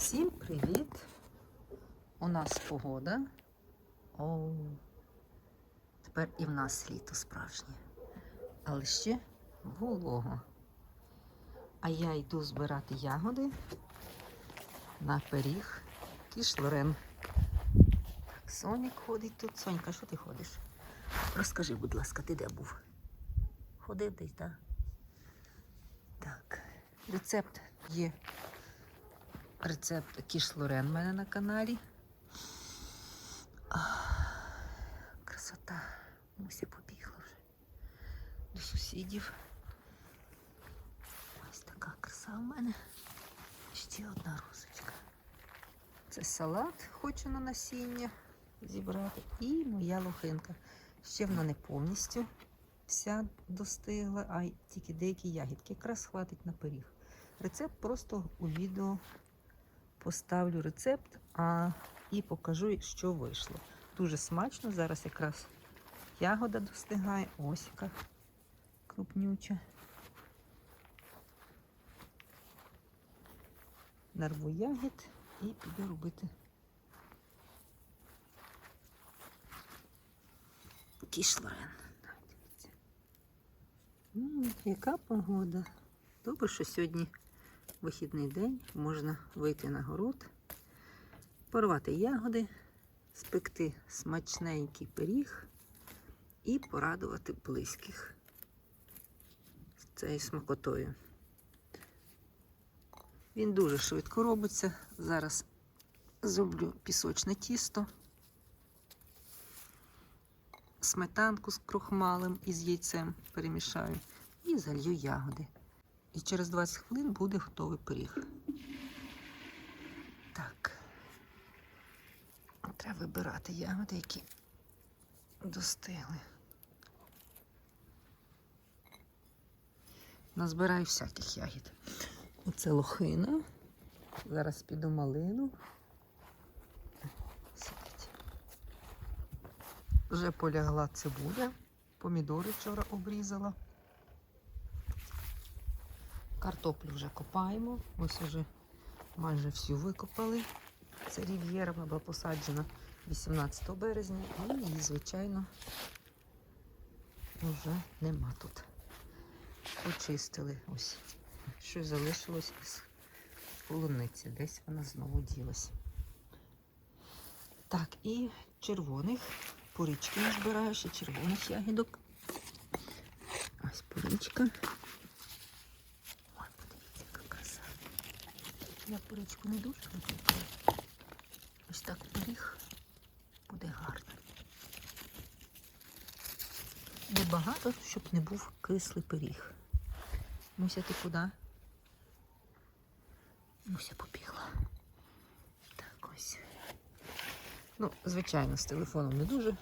Всім привіт! У нас погода. О, тепер і в нас літо справжнє. Але ще волого. А я йду збирати ягоди на пиріг кішлорен. Сонік ходить тут. Сонька, що ти ходиш? Розкажи, будь ласка, ти де був? Ходив десь, так? Так, рецепт є рецепт кіш Лорен в мене на каналі. Красота. Муся побігла вже до сусідів. Ось така краса в мене. Ще одна розочка. Це салат хочу на насіння зібрати. І моя лохинка. Ще вона не повністю вся достигла, а тільки деякі ягідки. Якраз хватить на пиріг. Рецепт просто у відео поставлю рецепт а, і покажу, що вийшло. Дуже смачно. Зараз якраз ягода достигає. Ось яка крупнюча. Нарву ягід і піду робити кішлорен. М, Яка погода? Добре, що сьогодні вихідний день, можна вийти на город, порвати ягоди, спекти смачненький пиріг і порадувати близьких з цією смакотою. Він дуже швидко робиться. Зараз зроблю пісочне тісто, сметанку з крохмалем і з яйцем перемішаю і залью ягоди. І через 20 хвилин буде готовий пиріг. Так. Треба вибирати ягоди, які достигли. Назбираю всяких ягід. Оце лохина. Зараз піду малину. Сидить. Вже полягла цибуля. Помідори вчора обрізала. Картоплю вже копаємо. Ось уже майже всю викопали. Це рів'єра була посаджена 18 березня, і її, звичайно, вже нема тут. Почистили ось. Щось залишилось із полуниці. Десь вона знову ділась. Так, і червоних порічки назбираю, ще червоних ягідок. Ось порічка. Ой, подивіться, яка краса. Я порічку не дуже люблю. Ось так пиріг буде гарно. Небагато, щоб не був кислий пиріг. Муся, ти куди? Муся побігла. Так ось. Ну, звичайно, з телефоном не дуже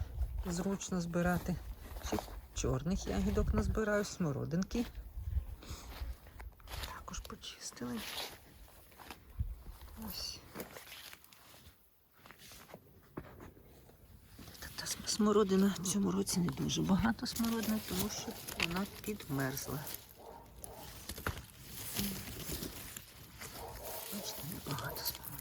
зручно збирати. Ще чорних ягідок назбираю, смородинки. Також почистили. Та- смородина в цьому році не дуже багато смородини, тому що вона підмерзла. Бачите, небагато смородини.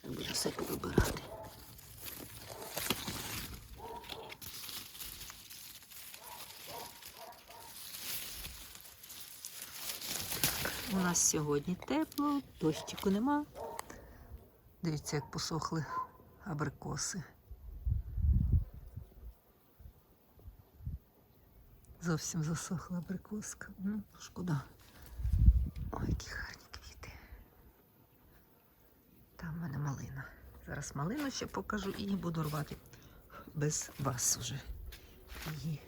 Треба вже все повибирати. Нас сьогодні тепло, дощику нема. Дивіться, як посохли абрикоси. Зовсім засохла абрикоска. Ну, шкода. Ой, які гарні квіти. Там в мене малина. Зараз малину ще покажу і буду рвати без вас уже. Її.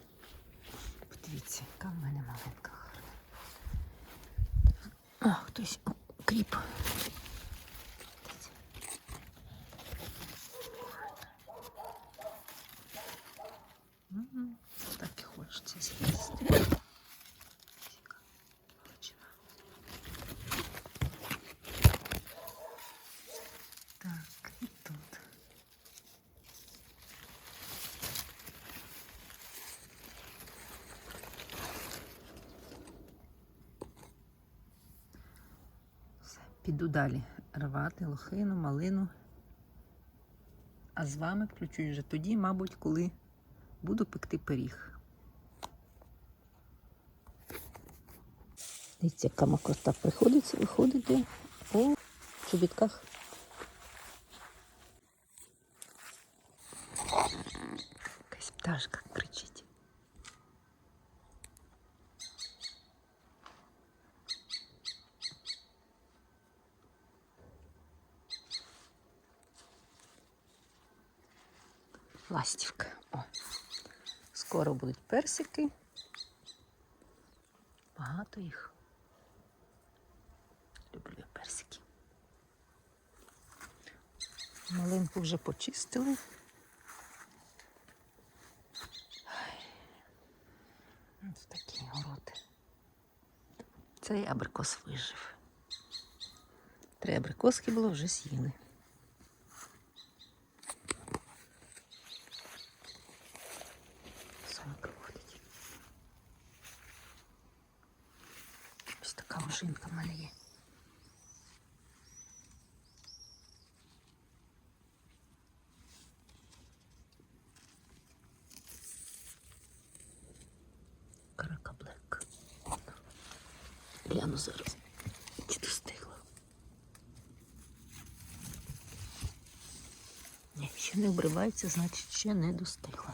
Подивіться, яка в мене гарна. А, хтось о, кріп. Дивіться. М, Так і хочеться з'їсти. Яка смачна. Так, і тут. Піду далі рвати лохину, малину. А з вами включусь вже тоді, мабуть, коли буду пекти пиріг. Дивіться, яка макрота приходиться виходити у чобітках. Ластівка. О. Скоро будуть персики. Багато їх. Люблю персики. Малинку вже почистили. Ось такий город. Цей абрикос вижив. Три абрикоски було вже з'їли. така машинка в мене є. Каракаблек. Гляну зараз. Чи достигла? Ні, ще не обривається, значить ще не достигла.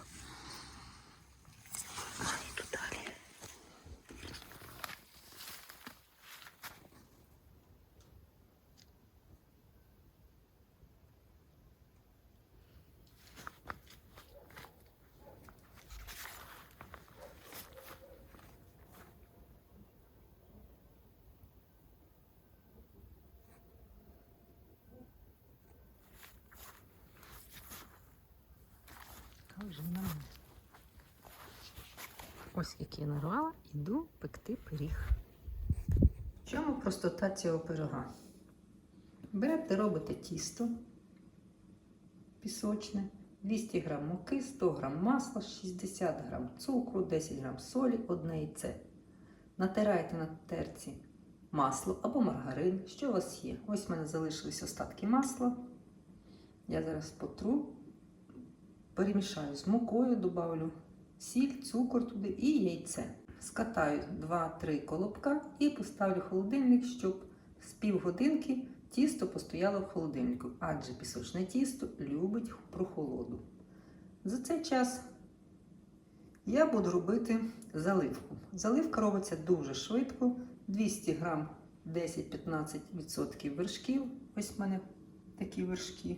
Яка вже в мене. Ось які я нарвала, іду пекти пиріг. В чому простота цього пирога? Берете, робите тісто пісочне, 200 г муки, 100 г масла, 60 г цукру, 10 г солі, одне яйце. Натираєте на терці масло або маргарин, що у вас є. Ось в мене залишились остатки масла. Я зараз потру, перемішаю з мукою, додавлю сіль, цукор туди і яйце. Скатаю 2-3 колобка і поставлю в холодильник, щоб з півгодинки тісто постояло в холодильнику, адже пісочне тісто любить прохолоду. За цей час я буду робити заливку. Заливка робиться дуже швидко. 200 грам 10-15% вершків. Ось в мене такі вершки.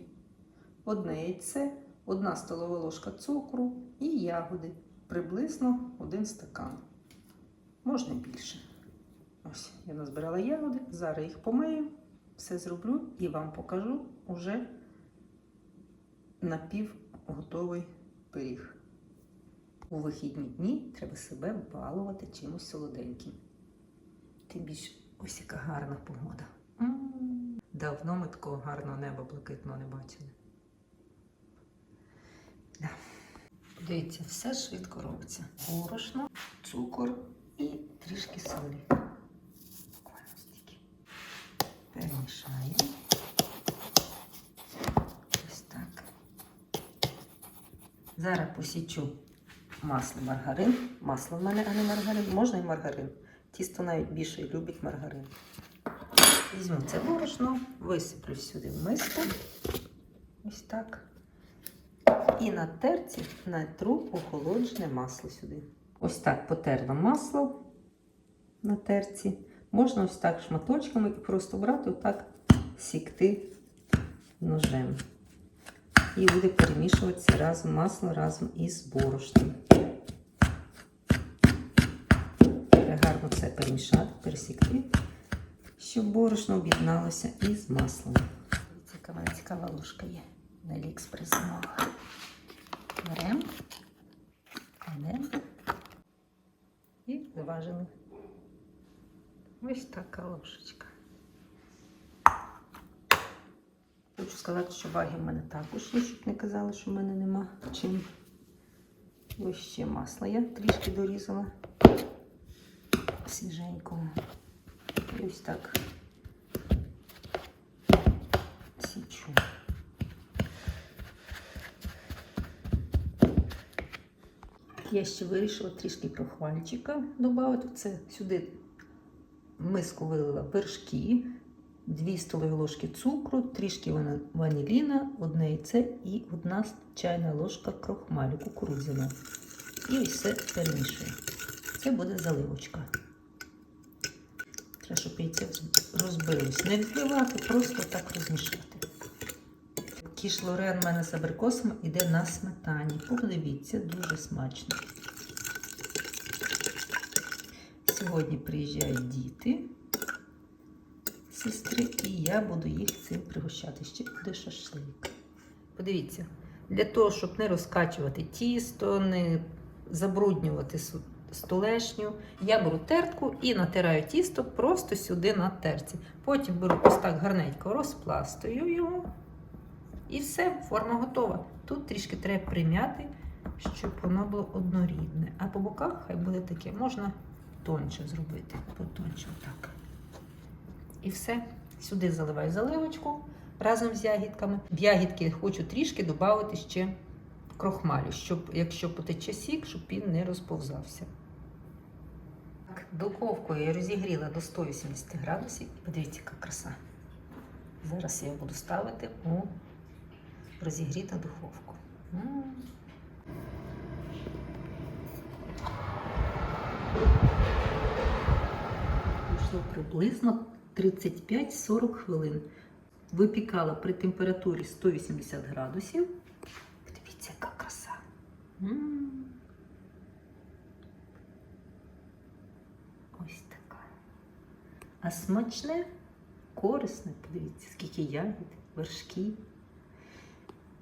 Одне яйце, одна столова ложка цукру і ягоди. Приблизно один стакан. Можна більше. Ось, я назбирала ягоди, зараз їх помию, все зроблю і вам покажу уже напівготовий пиріг. У вихідні дні треба себе балувати чимось солоденьким. Тим більше ось яка гарна погода. М. Давно ми такого гарного неба блакитного не бачили. Да. Дивіться, все швидко робиться. Борошно, цукор і трішки солі. Буквально стільки. Перемішаю. Ось так. Зараз посічу масло маргарин. Масло в мене, а не маргарин. Можна і маргарин. Тісто навіть більше любить маргарин. Візьму це борошно, висиплю сюди в миску. Ось так. І на терці натру охолоджене масло сюди. Ось так потерла масло на терці. Можна ось так шматочками просто брати, отак сікти ножем. І буде перемішуватися разом масло разом із борошном. Гарно це перемішати, пересікти, щоб борошно об'єдналося із маслом. Цікава, цікава ложка є. На Аліекспрес замовила. Беремо, і зважили. Ось така ложечка. Хочу сказати, що ваги в мене також є, щоб не казали, що в мене нема чим. Ось ще масло я трішки дорізала свіженького. І ось так Я ще вирішила трішки крохмальчика додати. Це сюди миску вилила вершки, 2 столові ложки цукру, трішки ваніліна, одне яйце і одна чайна ложка крохмалю кукурудзяного. І ось все перемішую. Це буде заливочка. Треба, щоб яйце розбилось. Не відливати, просто так розмішати. Кіш Лорен в мене з абрикосом іде на сметані. Подивіться, дуже смачно. Сьогодні приїжджають діти, сестри, і я буду їх цим пригощати. Ще буде шашлик. Подивіться, для того, щоб не розкачувати тісто, не забруднювати столешню, я беру тертку і натираю тісто просто сюди на терці. Потім беру ось так гарненько, розпластую його. І все, форма готова. Тут трішки треба прим'яти, щоб воно було однорідне. А по боках хай буде таке, можна тоньше зробити, потоньше отак. І все. Сюди заливаю заливочку разом з ягідками. В ягідки хочу трішки додати ще крохмалю, щоб якщо потече сік, щоб він не розповзався. Так, духовкою я розігріла до 180 градусів. Подивіться, яка краса. Зараз я буду ставити у розігріта духовку. М. Пішло приблизно 35-40 хвилин. Випікала при температурі 180 градусів. Подивіться, яка краса. Ось така. А смачне, корисне, подивіться, скільки ягід, вершки.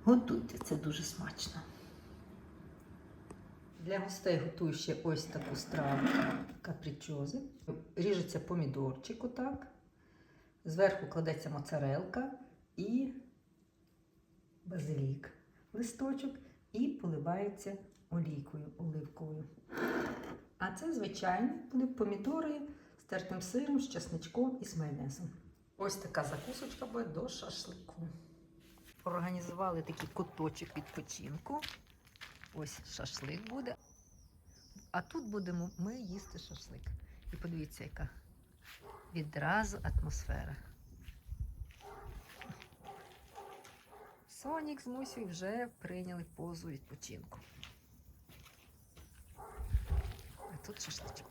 Готуйте, це дуже смачно. Для гостей готую ще ось таку страву капричози. Ріжеться помідорчик отак. Зверху кладеться моцарелка і базилік, листочок і поливається олійкою оливковою. А це, звичайно, були помідори з тертим сиром, з чесничком і з майонезом. Ось така закусочка буде до шашлику. Організували такий куточок відпочинку. Ось шашлик буде. А тут будемо ми їсти шашлик. І подивіться, яка відразу атмосфера. Сонік з Мусею вже прийняли позу відпочинку. А тут шашличок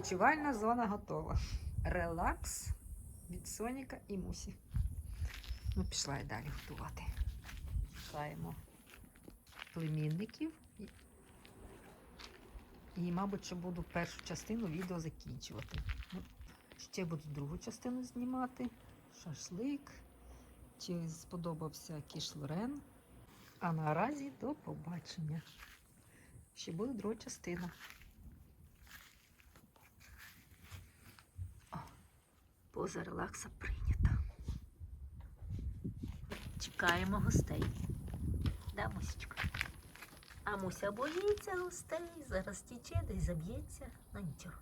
Відпочивальна зона готова. Релакс від Соніка і Мусі. Ну, пішла я далі готувати. Чекаємо племінників. І, мабуть, що буду першу частину відео закінчувати. Ну, ще буду другу частину знімати. Шашлик. Чи сподобався кіш Лорен. А наразі до побачення. Ще буде друга частина. Поза релакса прийнята. Чекаємо гостей. Да, Мусічка? А Муся боїться гостей, зараз тіче, десь заб'ється. Ну нічого.